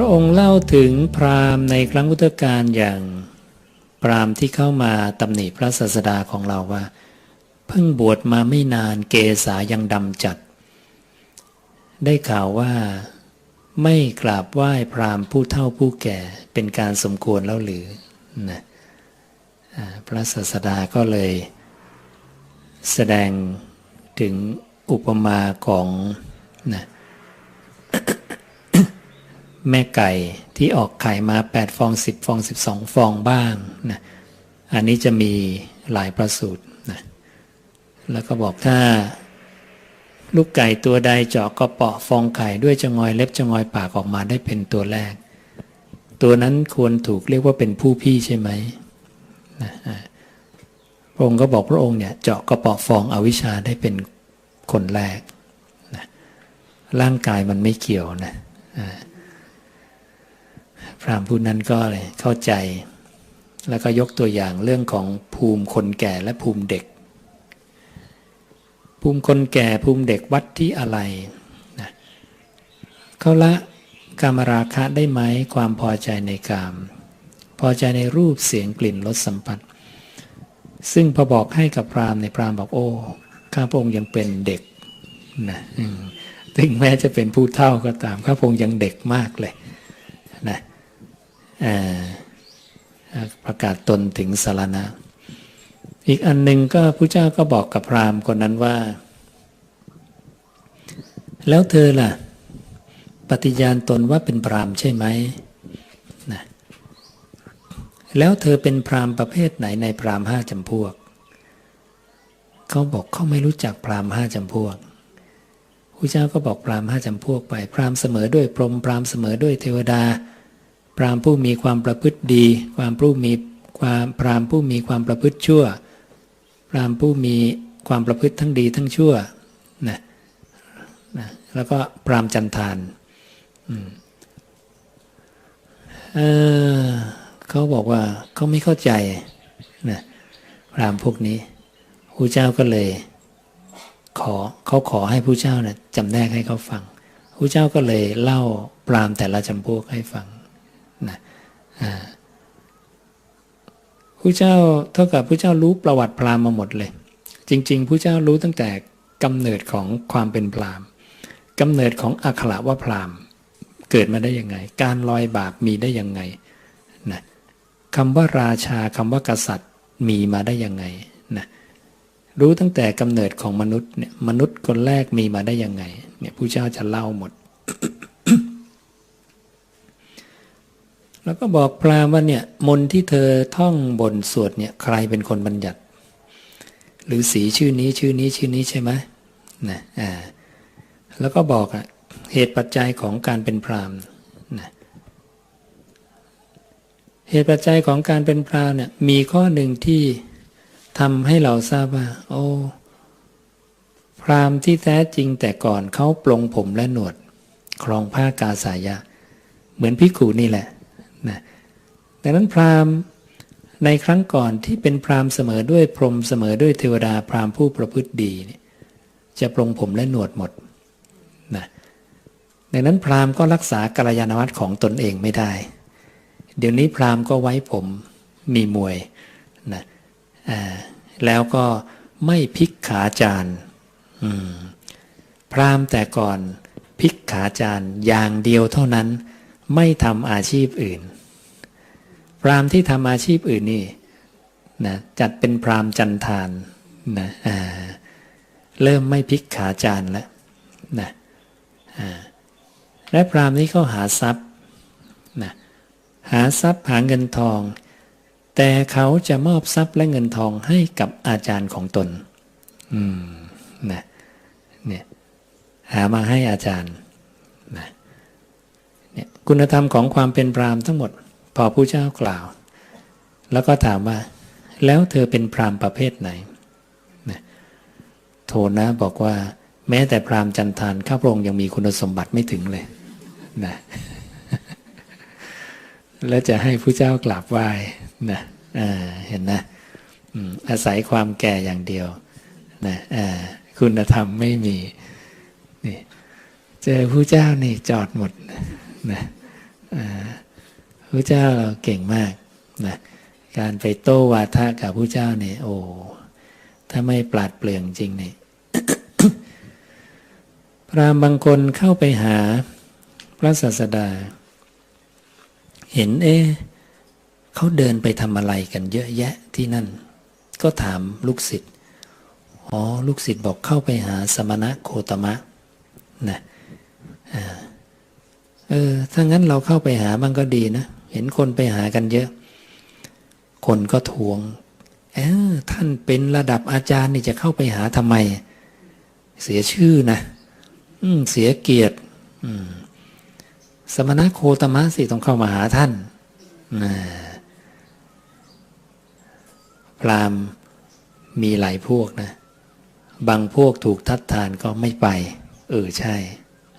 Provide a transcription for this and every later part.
ระองค์เล่าถึงพราหมณ์ในครั้งพุทธกาลอย่างพราหมณ์ที่เข้ามาตำหนิพระศาสดาของเราว่า เพิ่งบวชมาไม่นานเกษายังดำจัด ได้ข่าวว่า ไม่กราบไหว้พราหมณ์ผู้เฒ่าผู้แก่เป็นการสมควรแล้วหรือนะพระศาสดาก็เลย แสดงถึงอุปมาของนะ แม่ไก่ที่ออกไข่มา 8 ฟอง 10 ฟอง 12 ฟองบ้างนะอันนี้จะมีหลายประสูตรนะแล้วก็บอกถ้า ลูกไก่ตัวใดเจาะกระเปาะฟองไข่ด้วยจงอยเล็บจงอยปากออกมาได้เป็นตัวแรก ตัวนั้นควรถูกเรียกว่าเป็นผู้พี่ใช่ไหมนะพระองค์ก็บอกพระองค์เนี่ยเจาะกระเปาะฟองอวิชชาได้เป็นคนแรกนะร่างกายมันไม่เกี่ยวนะ พรามผู้นั้นก็เลยเข้าใจ แล้วก็ยกตัวอย่างเรื่องของภูมิคนแก่และภูมิเด็ก ภูมิคนแก่ภูมิเด็กวัดที่อะไรนะเขาละกามราคะได้ไหมความพอใจในกาม พอใจในรูปเสียงกลิ่นรสสัมผัสซึ่งพอบอกให้กับพรามในพรามบอกโอ้ข้าพระองค์ยังเป็นเด็กนะถึงแม้จะเป็นผู้เฒ่าก็ตามข้าพระองค์ยังเด็กมากเลย ประกาศตนถึงสารณะ อีกอันหนึ่งก็พระเจ้าก็บอกกับพราหมณ์คนนั้นว่า แล้วเธอล่ะ ปฏิญาณตนว่าเป็นพราหมณ์ใช่ไหมนะแล้วเธอเป็นพราหมณ์ประเภทไหนในพราหมณ์ห้าจำพวกเขาบอกเขาไม่รู้จักพราหมณ์ห้าจำพวกพระเจ้าก็บอกพราหมณ์ห้าจำพวกไป พราหมณ์เสมอด้วยพรหมพราหมณ์เสมอด้วยเทวดา พรามผู้มีความประพฤติดี ความผู้มีความพรามผู้มีความประพฤติชั่ว พรามผู้มีความประพฤติทั้งดีทั้งชั่วนะนะแล้วก็พรามจันทานเเขาบอกว่าเขาไม่เข้าใจนะพรามพวกนี้ครูเจ้าก็เลย ขอเขาขอให้ผู้เจ้านะ่ะจำแนกให้เขาฟังครูเจ้าก็เลยเล่าพรามแต่ละจำพวกให้ฟัง นะผู้เจ้าเท่ากับผู้เจ้ารู้ประวัติพราหมณ์มาหมดเลย จริงๆผู้เจ้ารู้ตั้งแต่กำเนิดของความเป็นพราหมณ์กำเนิดของอัคระว่าพราหมณ์เกิดมาได้ยังไง การลอยบาปมีได้ยังไงนะคำว่าราชาคำว่ากษัตริย์มีมาได้ยังไงนะรู้ตั้งแต่กำเนิดของมนุษย์เนี่ยมนุษย์คนแรกมีมาได้ยังไงเนี่ยผู้เจ้าจะเล่าหมด แล้วก็บอกพราหมณ์ว่าเนี่ยมนที่เธอท่องบนสวดเนี่ยใครเป็นคนบัญญัติ หรือสีชื่อนี้ชื่อนี้ชื่อนี้ใช่ไหมนะอ่าแล้วก็บอกอะเหตุปัจจัยของการเป็นพราหมณ์นะเหตุปัจจัยของการเป็นพราหมณ์เนี่ยมีข้อหนึ่งที่ทำให้เราทราบว่า โอ้พราหมณ์ที่แท้จริงแต่ก่อนเขาปลงผมและหนวดครองผ้ากาสายะ เหมือนพิกูนี่แหละ นะดังนั้นพราหมณ์ในครั้งก่อนที่เป็นพราหมณ์เสมอด้วยพรหมเสมอด้วยเทวดาพราหมณ์ผู้ประพฤติดีจะปรงผมและหนวดหมดนะดังนั้นพราหมณ์ก็รักษากัลยาณวัตรของตนเองไม่ได้ เดี๋ยวนี้พราหมณ์ก็ไว้ผมมีมวยนะแล้วก็ไม่พิกขาจารพราหมณ์แต่ก่อนพิกขาจารอย่างเดียวเท่านั้น ไม่ทำอาชีพอื่น พรามที่ทำอาชีพอื่นนี่นะจัดเป็นพรามจันทานนะเริ่มไม่พิกขาจานแล้วนะและพรามนี้เขาหาทรัพย์นะหาทรัพย์หาเงินทอง แต่เขาจะมอบทรัพย์และเงินทองให้กับอาจารย์ของตนอืมนะเนี่ยหามาให้อาจารย์นะ คุณธรรมของความเป็นพรามทั้งหมด พอผู้เจ้ากล่าว แล้วก็ถามว่า แล้วเธอเป็นพรามประเภทไหนนะโทนะบอกว่า แม้แต่พรามจันทานข้าพระองค์ยังมีคุณสมบัติไม่ถึงเลยนะแล้วจะให้ผู้เจ้ากราบไหว้นะเห็นนะอาศัยความแก่อย่างเดียวนะคุณธรรมไม่มีนี่เจอผู้เจ้านี่จอดหมด นะพระเจ้าเราเก่งมากนะการไปโต้วาทะกับพระเจ้าเนี่ยโอ้ถ้าไม่ปราดเปลืองจริงเนี่ยพรามบางคนเข้าไปหาพระศาสดา เห็นเอ๊เขาเดินไปทำอะไรกันเยอะแยะที่นั่น ก็ถามลูกศิษย์อ๋อลูกศิษย์บอกเข้าไปหาสมณะโคตมะนะ เออถ้างั้นเราเข้าไปหาบ้างก็ดีนะ เห็นคนไปหากันเยอะ คนก็ทวงเออท่านเป็นระดับอาจารย์นี่จะเข้าไปหาทำไม เสียชื่อนะอืมเสียเกียรติ อืม สมณะโคตมะสิต้องเข้ามาหาท่านนะพรามมีหลายพวกนะ บางพวกถูกทัดทานก็ไม่ไป เออใช่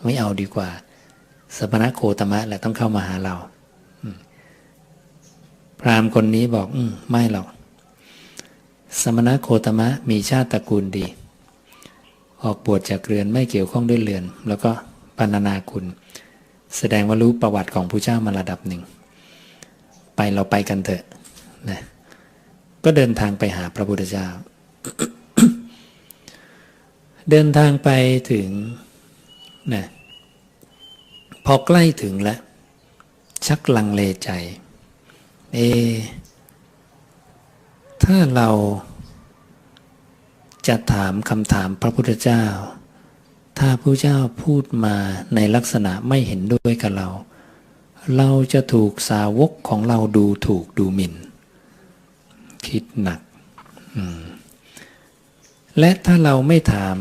ไม่เอาดีกว่า สมณะโคตมะแหละต้องเข้ามาหาเราพรามคนนี้บอกอืมไม่หรอก สมณะโคตมะมีชาติตระกูลดี ออกบวชจากเรือนไม่เกี่ยวข้องด้วยเรือน แล้วก็ปรรณนาคุณ แสดงว่ารู้ประวัติของผู้เจ้ามาระดับหนึ่ง ไปเราไปกันเถอะนะก็เดินทางไปหาพระพุทธเจ้า เดินทางไปถึงนะ อใกล้ถึงแล้วชักลังเลใจ เอ ถ้าเราจะถามคำถามพระพุทธเจ้า ถ้าพระเจ้าพูดมาในลักษณะไม่เห็นด้วยกับเรา เราจะถูกสาวกของเราดูถูกดูหมิ่น คิดหนัก และถ้าเราไม่ถาม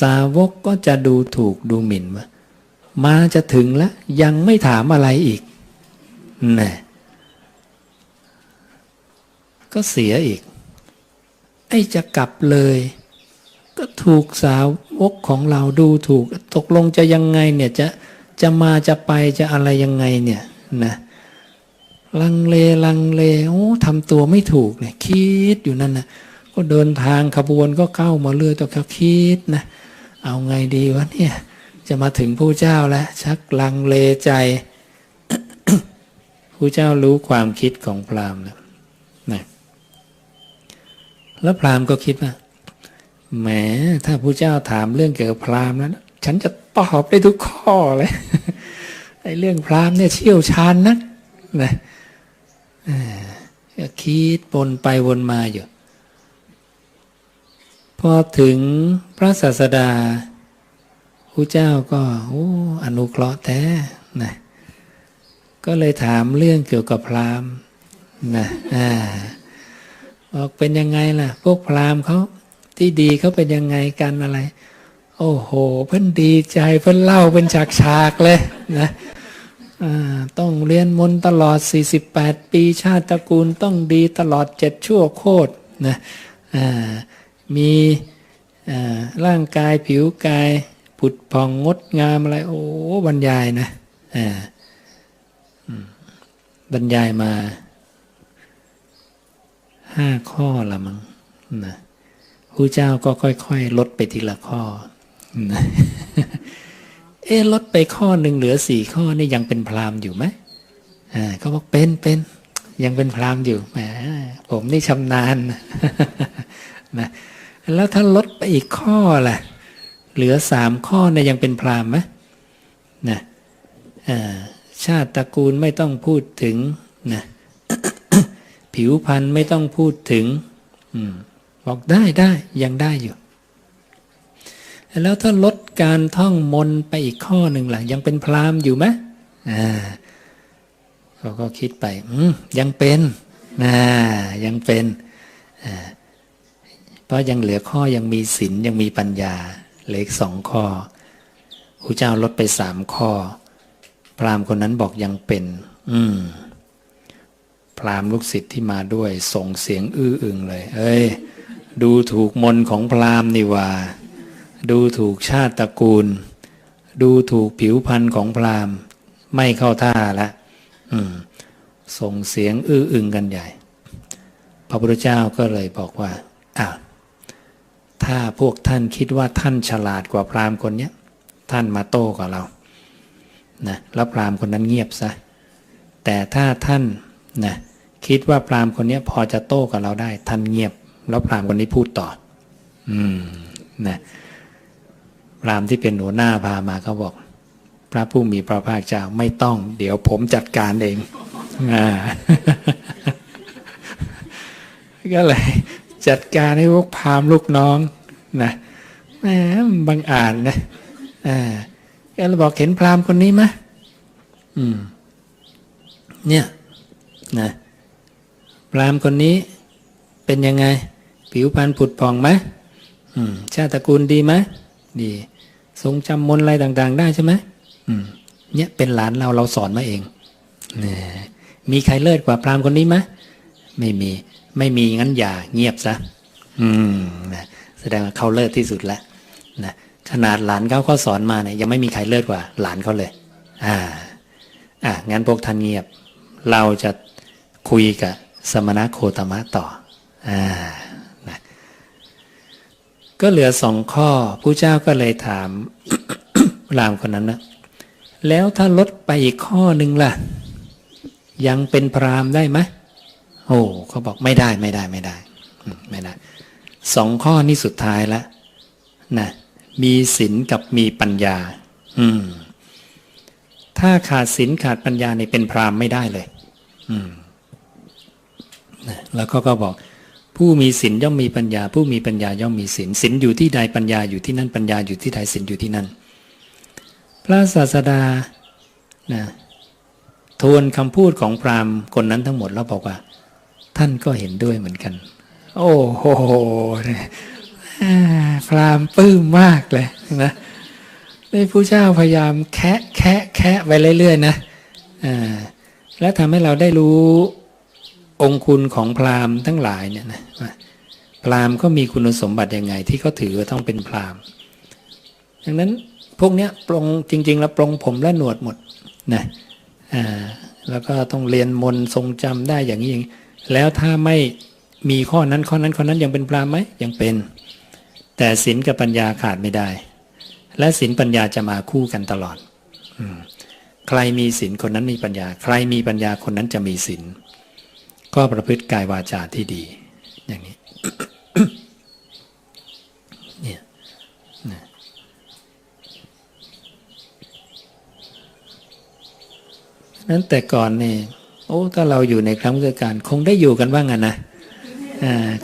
สาวกก็จะดูถูกดูหมิ่นว่า มาจะถึงแล้ว ยังไม่ถามอะไรอีกน่ก็เสียอีก ไอ้จะกลับเลย ก็ถูกสาวกของเราดูถูก ตกลงจะยังไงเนี่ยจะจะมาจะไปจะอะไรยังไงเนี่ยนะลังเลลังเลโอ้ทำตัวไม่ถูกเนี่ยคิดอยู่นั่นนะก็เดินทางขบวนก็เข้ามาเรื่อยตัวเขาคิดนะ เอาไงดีวะเนี่ย จะมาถึงผู้เจ้าแล้วชักลังเลใจผู้เจ้ารู้ความคิดของพราหมณ์แล้วนะแล้วพราหมณ์ก็คิดว่าแหมถ้าผู้เจ้าถามเรื่องเกี่ยวกับพราหมณ์แล้วฉันจะตอบได้ทุกข้อเลยไอ้เรื่องพราหมณ์เนี่ยเชี่ยวชาญนักนะก็คิดวนไปวนมาอยู่ พอถึงพระศาสดา ผู้เจ้าก็โอ้อนุเคราะห์แท้นะก็เลยถามเรื่องเกี่ยวกับพราหมณ์นะอ่าบอกเป็นยังไงล่ะ พวกพราหมณ์เขาที่ดีเขาเป็นยังไงกันอะไร โอ้โห เพิ่นดีใจเพิ่นเล่าเป็นฉากๆเลยนะต้องเรียนมนตลอด 48 ปีชาติตระกูลต้องดีตลอดเจ็ดชั่วโคตรนะมีร่างกายผิวกาย ผุดพองงดงามอะไรโอ้บรรยายนะบรรยายมาห้าข้อละมั้งนะครูเจ้าก็ค่อย ๆ ลดไปทีละข้อนะเอ๊ลดไปข้อหนึ่งเหลือสี่ข้อนี่ยังเป็นพรามอยู่ไหมอ่าเขาบอกเป็นเป็นยังเป็นพรามอยู่แหมผมนี่ชำนาญนะแล้วถ้าลดไปอีกข้อล่ะ เหลือสามข้อเนี่ยยังเป็นพรามไหมนะชาติตระกูลไม่ต้องพูดถึงนะผิวพรรณไม่ต้องพูดถึงอบอกได้ได้ยังได้อยู่ แล้วถ้าลดการท่องมนไปอีกข้อหนึ่งล่ะ ยังเป็นพรามอยู่ไหมอ่าเขาก็คิดไปยังเป็นอ่ายังเป็น เพราะยังเหลือข้อยังมีศีลยังมีปัญญา เหลือสองข้อพระเจ้าลดไปสามข้อ พราหมณ์คนนั้นบอกยังเป็น อืม พราหมณ์ลูกศิษย์ที่มาด้วยส่งเสียงอื้ออึงเลย เอ้ย ดูถูกมนของพราหมณ์นี่ว่าดูถูกชาติตระกูล ดูถูกผิวพรรณของพราหมณ์ ไม่เข้าท่าละอือส่งเสียงอื้ออึงกันใหญ่ พระพุทธเจ้าก็เลยบอกว่าอ้าว ถ้าพวกท่านคิดว่าท่านฉลาดกว่าพราหมณ์คนนี้ท่านมาโต้กับเรานะแล้วพราหมณ์คนนั้นเงียบซะแต่ถ้าท่านนะคิดว่าพราหมณ์คนนี้พอจะโต้กับเราได้ ท่านเงียบ แล้วพราหมณ์คนนี้พูดต่อ อืมนะพราหมณ์ที่เป็นหัวหน้าพามาเขาบอก พระผู้มีพระภาคเจ้าไม่ต้อง เดี๋ยวผมจัดการเองอ่าก็เลย จัดการให้พวกพราหมณ์ลูกน้องนะแหมบังอาจนะอ่าก็เลยบอกเห็นพราหมณ์คนนี้ไหมอืม เนี่ยนะพราหมณ์คนนี้เป็นยังไง ผิวพรรณผุดผ่องไหมอืม ชาติตระกูลดีไหมดี ทรงจำมนต์อะไรต่าง ๆ ได้ใช่ไหมอืม เนี่ยเป็นหลานเราเราสอนมาเองนี่ยมีใครเลิศกว่าพราหมณ์คนนี้ไหมไม่มี ไม่มีงั้นอย่าเงียบซะ อืมนะแสดงว่าเขาเลิศที่สุดแล้วนะขนาดหลานเขาก็สอนมาเนี่ยยังไม่มีใครเลิศกว่า หลานเขาเลย อ่า อะงั้นพวกท่านเงียบ เราจะคุยกับสมณะโคตมะต่อ อ่านะก็เหลือสองข้อผู้เจ้าก็เลยถามรามคนนั้นนะแล้วถ้าลดไปอีกข้อหนึ่งล่ะ ยังเป็นพรามได้ไหม โอ้เขาบอกไม่ได้ไม่ได้ไม่ได้ไม่ได้สองข้อนี้สุดท้ายแล้วนะมีศีลกับมีปัญญา อืม ถ้าขาดศีลขาดปัญญาเนี่ยเป็นพรามไม่ได้เลย อืมนะแล้วก็ก็บอก ผู้มีศีลย่อมมีปัญญา ผู้มีปัญญาย่อมมีศีลศีลอยู่ที่ใดปัญญาอยู่ที่นั่นปัญญาอยู่ที่ใดศีลอยู่ที่นั่น พระศาสดานะทวนคำพูดของพรามคนนั้นทั้งหมดแล้วบอกว่า ท่านก็เห็นด้วยเหมือนกัน โอ้โหพรามปื้มมากเลยนะได้ผู้เจ้าพยายามแคะแคะแคะไปเรื่อยๆนะอ่าและทำให้เราได้รู้องคุณของพราหมณ์ทั้งหลายเนี่ยนะพราหมณ์ก็มีคุณสมบัติยังไง ที่เขาถือว่าต้องเป็นพราหมณ์ดังนั้นพวกเนี้ยปรงจริง ๆ แล้วปรงผมและหนวดหมดนะอ่าแล้วก็ต้องเรียนมนทรงจำได้อย่างนี้อย่างนี้ แล้วถ้าไม่มีข้อนั้นข้อนั้นข้อนั้นยังเป็นพรามไหมยังเป็น แต่ศีลกับปัญญาขาดไม่ได้ และศีลปัญญาจะมาคู่กันตลอดอใครมีศีลคนนั้นมีปัญญา ใครมีปัญญาคนนั้นจะมีศีลก็ประพฤติกายวาจาที่ดี อย่างนี้เนี่ยนะนั้นแต่ก่อนเนี่ โอ้ถ้าเราอยู่ในครั้งพุทธกาลคงได้อยู่กันบ้างอะนะ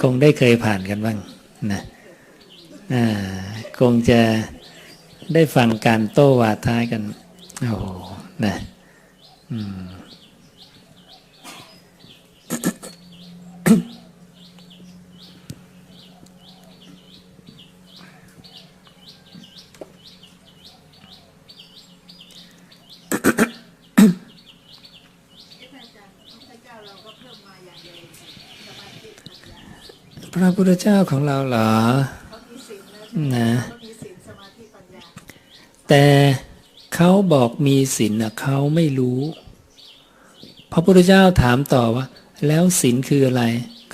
คงได้เคยผ่านกันบ้างนะคงจะได้ฟังการโต้วาทายกันโอ้โหนะ พระพุทธเจ้าของเราเหรอนะแต่เขาบอกมีศีลนะเขาไม่รู้ พระพุทธเจ้าถามต่อว่า แล้วศีลคืออะไร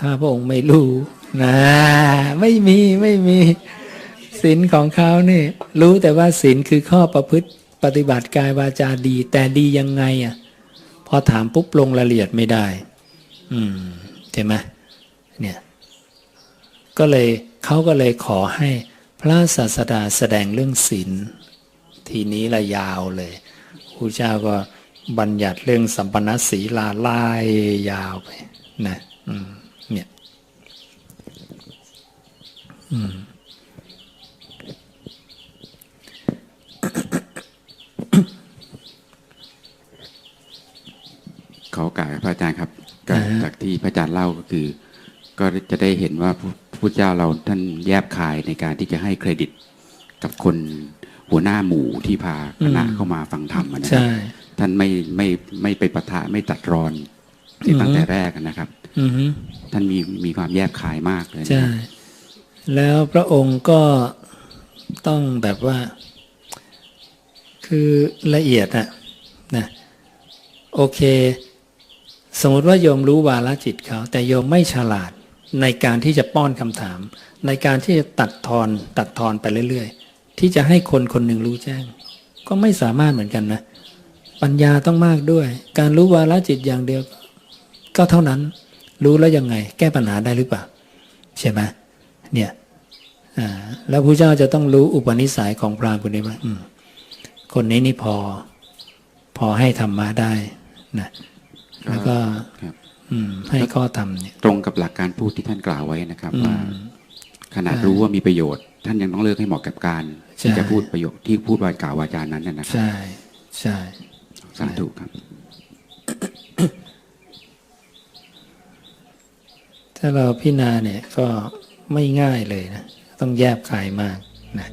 ข้าพระองค์ไม่รู้นะไม่มีไม่มีศีลของเขานี่รู้แต่ว่าศีลคือข้อประพฤติปฏิบัติกายวาจาดี แต่ดียังไงอะพอถามปุ๊บลงรายละเอียดไม่ได้ อืมใช่ไหมเนี่ย ก็เลยเขาก็เลยขอให้พระศาสดาแสดงเรื่องศีลทีนี้ละยาวเลยครูเจ้าก็บัญญัติเรื่องสัมปนัสสีลาไล่ยาวไปนะอืมเนี่ยอืมขอโอกาสพระอาจารย์ครับก็จากที่พระอาจารย์เล่าก็คือ ก็จะได้เห็นว่า พระพุทธเจ้าเราท่านแยบคายในการที่จะให้เครดิตกับคนหัวหน้าหมู่ที่พาคณะเข้ามาฟังธรรมอะนะครัใช่บท่านไม่ไม่ไม่ไปปะทะไม่ตัดรอนที่ตั้งแต่แรกอะนะครับอือฮึท่านมีมีความแยบคายมากเลยนะใช่แล้วพระองค์ก็ต้องแบบว่า คือละเอียดอะนะโอเค สมมติว่าโยมรู้วาลจิตเขา แต่โยมไม่ฉลาด ในการที่จะป้อนคำถาม ในการที่จะตัดทอนตัดทอนไปเรื่อย ๆ ที่จะให้คนคนหนึ่งรู้แจ้ง ก็ไม่สามารถเหมือนกันนะ ปัญญาต้องมากด้วย การรู้วาระจิตอย่างเดียว ก็เท่านั้นรู้แล้วยังไง แก้ปัญหาได้หรือเปล่า ใช่ไหมเนี่ยแล้วพระเจ้าจะต้องรู้อุปนิสัยของพรามคนนี้ว่าคนนี้นี่พอ พอให้ธรรมะได้นะแล้วก็ครับ ให้ข้อธรรมเนี่ยตรงกับหลักการพูดที่ท่านกล่าวไว้นะครับอืมว่าขนาดรู้ว่ามีประโยชน์ ท่านยังต้องเลือกให้เหมาะกับการใช่ที่จะพูดประโยชน์ที่พูดวากล่าววาจานั้นนะนะครับ ใช่ใช่สาธุครับ ถ้าเราพิจารณาเนี่ยก็ไม่ง่ายเลยนะ ต้องแยบคายมากนะ